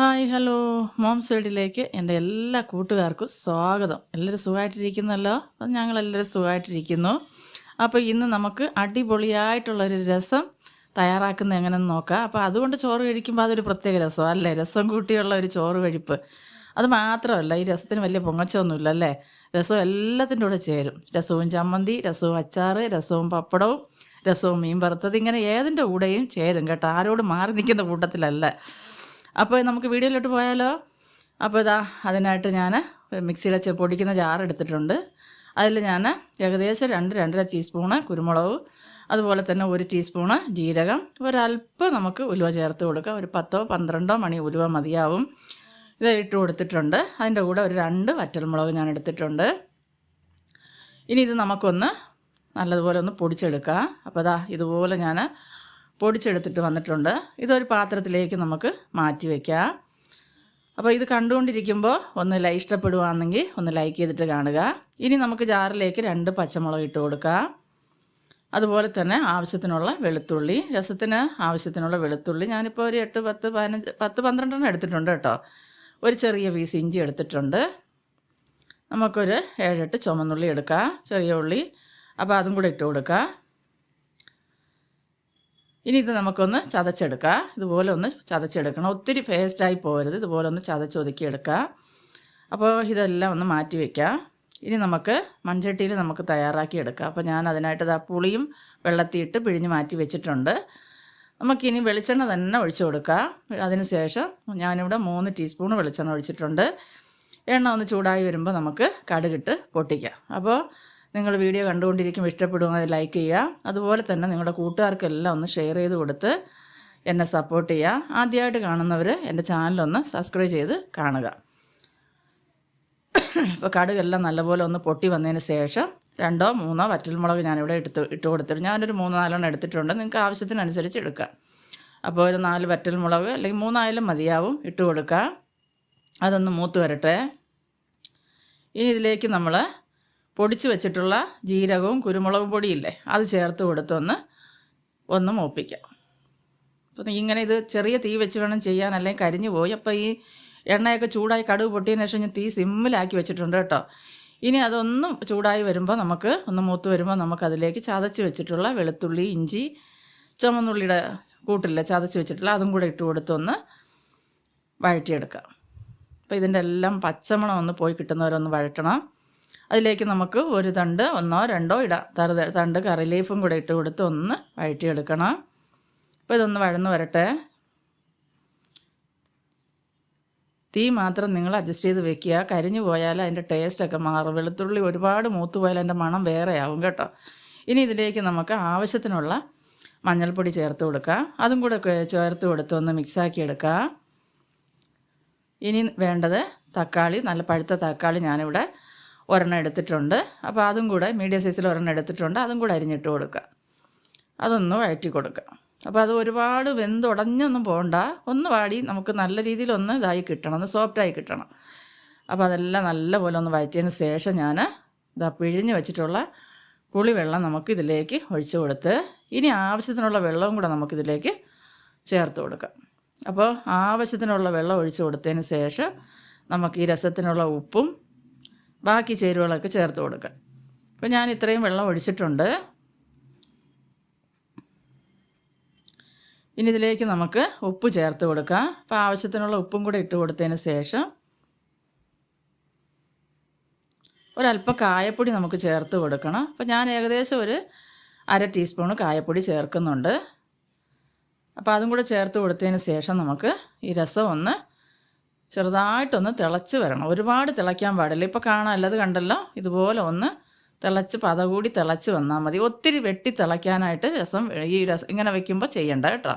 Hi hello. Mom സൈഡിലേക്ക് എന്റെ എല്ലാ കൂട്ടുകാർക്കും സ്വാഗതം. എല്ലാവരും സുഖമായിട്ടിരിക്കുന്നല്ലോ? അപ്പം ഞങ്ങളെല്ലാവരും സുഖമായിട്ടിരിക്കുന്നു. അപ്പോൾ ഇന്ന് നമുക്ക് അടിപൊളിയായിട്ടുള്ളൊരു രസം തയ്യാറാക്കുന്നത് എങ്ങനെയെന്ന് നോക്കാം. അപ്പോൾ അതുകൊണ്ട് ചോറ് കഴിക്കുമ്പോൾ അതൊരു പ്രത്യേക രസം അല്ലേ? രസം കൂട്ടിയുള്ള ഒരു ചോറ് കഴിപ്പ്. അത് മാത്രമല്ല ഈ രസത്തിന് വലിയ പൊങ്ങച്ചൊന്നുമില്ല അല്ലേ? രസം എല്ലാത്തിന്റെ കൂടെ ചേരും. രസവും ചമ്മന്തി രസവും അച്ചാറ് രസവും പപ്പടവും രസവും മീൻ വറുത്തത് ഇങ്ങനെ ഏതിന്റെ കൂടെയും ചേരും കേട്ടോ. ആരോട് മാറി നിൽക്കുന്ന കൂട്ടത്തിലല്ല. അപ്പോൾ നമുക്ക് വീഡിയോയിലോട്ട് പോയാലോ? അപ്പോൾ ഇതാ അതിനായിട്ട് ഞാൻ മിക്സിയുടെ പൊടിക്കുന്ന ജാർ എടുത്തിട്ടുണ്ട്. അതിൽ ഞാൻ ഏകദേശം രണ്ട് രണ്ടര ടീസ്പൂണ് കുരുമുളക് അതുപോലെ തന്നെ ഒരു ടീസ്പൂണ് ജീരകം ഒരല്പം നമുക്ക് ഉലുവ ചേർത്ത് കൊടുക്കാം. ഒരു പത്തോ പന്ത്രണ്ടോ മണി ഉലുവ മതിയാവും. ഇത് ഇട്ട് കൊടുത്തിട്ടുണ്ട്. അതിന്റെ കൂടെ ഒരു രണ്ട് വറ്റൽമുളക് ഞാൻ എടുത്തിട്ടുണ്ട്. ഇനി ഇത് നമുക്കൊന്ന് നല്ലതുപോലെ ഒന്ന് പൊടിച്ചെടുക്കാം. അപ്പോൾ അതാ ഇതുപോലെ ഞാൻ പൊടിച്ചെടുത്തിട്ട് വന്നിട്ടുണ്ട്. ഇതൊരു പാത്രത്തിലേക്ക് നമുക്ക് മാറ്റി വയ്ക്കാം അപ്പോൾ ഇത് കണ്ടുകൊണ്ടിരിക്കുമ്പോൾ ഒന്ന് ലൈ ഇഷ്ടപ്പെടുവാണെങ്കിൽ ഒന്ന് ലൈക്ക് ചെയ്തിട്ട് കാണുക. ഇനി നമുക്ക് ജാറിലേക്ക് രണ്ട് പച്ചമുളക് ഇട്ട് കൊടുക്കാം. അതുപോലെ തന്നെ ആവശ്യത്തിനുള്ള വെളുത്തുള്ളി രസത്തിന് ആവശ്യത്തിനുള്ള വെളുത്തുള്ളി. ഞാനിപ്പോൾ ഒരു എട്ട് പത്ത് പതിനഞ്ച് പത്ത് പന്ത്രണ്ടെണ്ണം എടുത്തിട്ടുണ്ട് കേട്ടോ. ഒരു ചെറിയ പീസ് ഇഞ്ചി എടുത്തിട്ടുണ്ട്. നമുക്കൊരു ഏഴെട്ട് ചുമന്നുള്ളി എടുക്കാം. ചെറിയ ഉള്ളി. അപ്പോൾ അതും കൂടെ ഇട്ട് കൊടുക്കാം. ഇനി ഇത് നമുക്കൊന്ന് ചതച്ചെടുക്കാം. ഇതുപോലെ ഒന്ന് ചതച്ചെടുക്കണം. ഒത്തിരി പേസ്റ്റായി പോകരുത് ഇതുപോലെ ഒന്ന് ചതച്ചൊതുക്കിയെടുക്കുക അപ്പോൾ ഇതെല്ലാം ഒന്ന് മാറ്റി വയ്ക്കാം ഇനി നമുക്ക് മൺചട്ടിയിൽ നമുക്ക് തയ്യാറാക്കി എടുക്കാം അപ്പോൾ ഞാൻ അതിനായിട്ട് ആ പുളിയും വെള്ളത്തിയിട്ട് പിഴിഞ്ഞ് മാറ്റി വെച്ചിട്ടുണ്ട്. നമുക്കിനി വെളിച്ചെണ്ണ തന്നെ ഒഴിച്ചു കൊടുക്കാം. അതിന് ശേഷം ഞാനിവിടെ മൂന്ന് ടീസ്പൂൺ വെളിച്ചെണ്ണ ഒഴിച്ചിട്ടുണ്ട്. എണ്ണ ഒന്ന് ചൂടായി വരുമ്പോൾ നമുക്ക് കടുകിട്ട് പൊട്ടിക്കാം. അപ്പോൾ നിങ്ങൾ വീഡിയോ കണ്ടുകൊണ്ടിരിക്കുമ്പോൾ ഇഷ്ടപ്പെടുമെങ്കിൽ ലൈക്ക് ചെയ്യുക. അതുപോലെ തന്നെ നിങ്ങളുടെ കൂട്ടുകാർക്കെല്ലാം ഒന്ന് ഷെയർ ചെയ്ത് കൊടുത്ത് എന്നെ സപ്പോർട്ട് ചെയ്യുക. ആദ്യമായിട്ട് കാണുന്നവർ എന്റെ ചാനലൊന്ന് സബ്സ്ക്രൈബ് ചെയ്ത് കാണുക. ഇപ്പോൾ കടുകെല്ലാം നല്ലപോലെ ഒന്ന് പൊട്ടി വന്നതിന് ശേഷം രണ്ടോ മൂന്നോ വറ്റൽമുളക് ഞാനിവിടെ എടുത്ത് ഇട്ട് കൊടുത്തിട്ട് ഞാനൊരു മൂന്ന് നാലെണ്ണം എടുത്തിട്ടുണ്ട്. നിങ്ങൾക്ക് ആവശ്യത്തിനനുസരിച്ച് എടുക്കുക. അപ്പോൾ ഒരു നാല് വറ്റൽമുളക് അല്ലെങ്കിൽ മൂന്നായാലും മതിയാവും ഇട്ട് കൊടുക്കുക. അതൊന്ന് മൂത്ത് വരട്ടെ. ഇനി ഇതിലേക്ക് നമ്മൾ പൊടിച്ച് വെച്ചിട്ടുള്ള ജീരകവും കുരുമുളകും പൊടിയില്ലേ അത് ചേർത്ത് കൊടുത്തൊന്ന് ഒന്ന് മൂപ്പിക്കാം. അപ്പം ഇങ്ങനെ ഇത് ചെറിയ തീ വെച്ച് വേണം ചെയ്യാൻ അല്ലെങ്കിൽ കരിഞ്ഞു പോയി. അപ്പോൾ ഈ എണ്ണയൊക്കെ ചൂടായി കടുവ് പൊട്ടിയതിന് ശേഷം ഞാൻ തീ സിമ്മിലാക്കി വെച്ചിട്ടുണ്ട് കേട്ടോ. ഇനി അതൊന്നും ചൂടായി വരുമ്പോൾ നമുക്ക് ഒന്ന് മൂത്ത് വരുമ്പോൾ നമുക്കതിലേക്ക് ചതച്ച് വെച്ചിട്ടുള്ള വെളുത്തുള്ളി ഇഞ്ചി ചുമന്നുള്ളിയുടെ കൂട്ടില്ല ചതച്ച് വെച്ചിട്ടുള്ള അതും കൂടെ ഇട്ട് കൊടുത്തൊന്ന് വഴറ്റിയെടുക്കാം. അപ്പോൾ ഇതിന്റെ എല്ലാം പച്ചമണം ഒന്ന് പോയി കിട്ടുന്നവരൊന്ന് വഴറ്റണം. അതിലേക്ക് നമുക്ക് ഒരു തണ്ട് ഒന്നോ രണ്ടോ ഇടാം. തറ തണ്ട് കറി ലീഫും കൂടെ ഇട്ട് കൊടുത്ത് ഒന്ന് വഴറ്റിയെടുക്കണം. അപ്പോൾ ഇതൊന്ന് വഴന്ന് വരട്ടെ. തീ മാത്രം നിങ്ങൾ അഡ്ജസ്റ്റ് ചെയ്ത് വെക്കുക. കരിഞ്ഞു പോയാൽ അതിന്റെ ടേസ്റ്റൊക്കെ മാറും. വെളുത്തുള്ളി ഒരുപാട് മൂത്ത് പോയാൽ അതിന്റെ മണം വേറെ ആവും കേട്ടോ. ഇനി ഇതിലേക്ക് നമുക്ക് ആവശ്യത്തിനുള്ള മഞ്ഞൾപ്പൊടി ചേർത്ത് കൊടുക്കുക. അതും കൂടെ ചേർത്ത് കൊടുത്ത് ഒന്ന് മിക്സാക്കി എടുക്കുക. ഇനി വേണ്ടത് തക്കാളി നല്ല പഴുത്ത തക്കാളി ഞാനിവിടെ ഒരെണ്ണം എടുത്തിട്ടുണ്ട്. അപ്പോൾ അതും കൂടെ മീഡിയം സൈസിൽ ഒരെണ്ണം എടുത്തിട്ടുണ്ട്. അതും കൂടെ അരിഞ്ഞിട്ട് കൊടുക്കുക. അതൊന്ന് വഴറ്റി കൊടുക്കുക. അപ്പോൾ അത് ഒരുപാട് വെന്തുടഞ്ഞൊന്നും പോകണ്ട ഒന്ന് വാടി നമുക്ക് നല്ല രീതിയിൽ ഒന്ന് ഇതായി കിട്ടണം. ഒന്ന് സോഫ്റ്റായി കിട്ടണം. അപ്പോൾ അതെല്ലാം നല്ലപോലെ ഒന്ന് വഴറ്റിയതിന് ശേഷം ഞാൻ ഇതാ പിഴിഞ്ഞ് വെച്ചിട്ടുള്ള പുളിവെള്ളം നമുക്ക് ഇതിലേക്ക് ഒഴിച്ചു കൊടുത്ത് ഇനി ആവശ്യത്തിനുള്ള വെള്ളവും കൂടെ നമുക്കിതിലേക്ക് ചേർത്ത് കൊടുക്കാം. അപ്പോൾ ആവശ്യത്തിനുള്ള വെള്ളം ഒഴിച്ചു കൊടുത്തതിന് ശേഷം നമുക്ക് ഈ രസത്തിനുള്ള ഉപ്പും ബാക്കി ചേരുവകളൊക്കെ ചേർത്ത് കൊടുക്കുക. അപ്പോൾ ഞാൻ ഇത്രയും വെള്ളം ഒഴിച്ചിട്ടുണ്ട്. ഇനി ഇതിലേക്ക് നമുക്ക് ഉപ്പ് ചേർത്ത് കൊടുക്കാം. അപ്പോൾ ആവശ്യത്തിനുള്ള ഉപ്പും കൂടെ ഇട്ട് കൊടുത്തതിന് ശേഷം ഒരല്പം കായപ്പൊടി നമുക്ക് ചേർത്ത് കൊടുക്കണം. അപ്പോൾ ഞാൻ ഏകദേശം ഒരു അര ടീസ്പൂൺ കായപ്പൊടി ചേർക്കുന്നുണ്ട്. അപ്പോൾ അതും കൂടെ ചേർത്ത് കൊടുത്തതിന് ശേഷം നമുക്ക് ഈ രസം ഒന്ന് ചെറുതായിട്ടൊന്ന് തിളച്ച് വരണം. ഒരുപാട് തിളയ്ക്കാൻ പാടില്ല. ഇപ്പോൾ കാണാൻ അല്ലത് കണ്ടല്ലോ? ഇതുപോലെ ഒന്ന് തിളച്ച് പത കൂടി തിളച്ച് വന്നാൽ മതി. ഒത്തിരി വെട്ടി തിളയ്ക്കാനായിട്ട് രസം ഈ രസം ഇങ്ങനെ വെക്കുമ്പോൾ ചെയ്യണ്ട കേട്ടോ.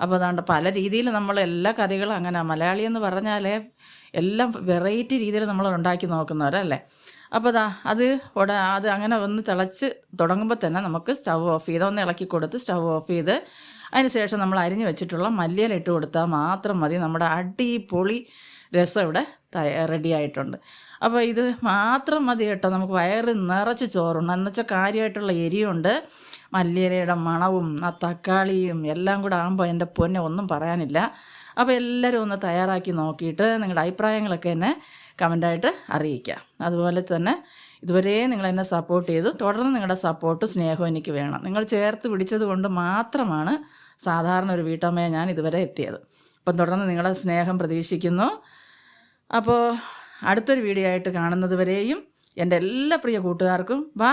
അപ്പോൾ അതുകൊണ്ട് പല രീതിയിൽ നമ്മൾ എല്ലാ കറികളും അങ്ങനെ മലയാളി എന്ന് പറഞ്ഞാൽ എല്ലാം വെറൈറ്റി രീതിയിൽ നമ്മൾ ഉണ്ടാക്കി നോക്കുന്നവരല്ലേ. അപ്പോൾ അതാ അത് ഉട അത് അങ്ങനെ ഒന്ന് തിളച്ച് തുടങ്ങുമ്പോൾ തന്നെ നമുക്ക് സ്റ്റവ് ഓഫ് ചെയ്ത് ഒന്ന് ഇളക്കി കൊടുത്ത് സ്റ്റവ് ഓഫ് ചെയ്ത് അതിന് ശേഷം നമ്മൾ അരിഞ്ഞു വെച്ചിട്ടുള്ള മല്ലിയില ഇട്ട് കൊടുത്താൽ മാത്രം മതി. നമ്മുടെ അടിപൊളി രസം ഇവിടെ റെഡി ആയിട്ടുണ്ട്. അപ്പോൾ ഇത് മാത്രം മതി കേട്ടോ. നമുക്ക് വയറ് നിറച്ച് ചോറുണ്ട് എന്നുവെച്ചാൽ കാര്യമായിട്ടുള്ള എരിയുണ്ട് മല്ലിയിലയുടെ മണവും ആ തക്കാളിയും എല്ലാം കൂടെ ആകുമ്പോൾ എന്റെ പൊന്നെ ഒന്നും പറയാനില്ല. അപ്പോൾ എല്ലാവരും ഒന്ന് തയ്യാറാക്കി നോക്കിയിട്ട് നിങ്ങളുടെ അഭിപ്രായങ്ങളൊക്കെ എന്നെ കമന്റായിട്ട് അറിയിക്കുക അതുപോലെ തന്നെ ഇതുവരെ നിങ്ങൾ എന്നെ സപ്പോർട്ട് ചെയ്തു. തുടർന്ന് നിങ്ങളുടെ സപ്പോർട്ട് സ്നേഹവും എനിക്ക് വേണം. നിങ്ങൾ ചേർത്ത് പിടിച്ചത് കൊണ്ട് മാത്രമാണ് സാധാരണ ഒരു വീട്ടമ്മയെ ഞാൻ ഇതുവരെ എത്തിയത്. അപ്പം തുടർന്ന് നിങ്ങളുടെ സ്നേഹം പ്രതീക്ഷിക്കുന്നു. അപ്പോൾ അടുത്തൊരു വീഡിയോ ആയിട്ട് കാണുന്നത് വരെയും എന്റെ എല്ലാ പ്രിയ കൂട്ടുകാർക്കും ബാ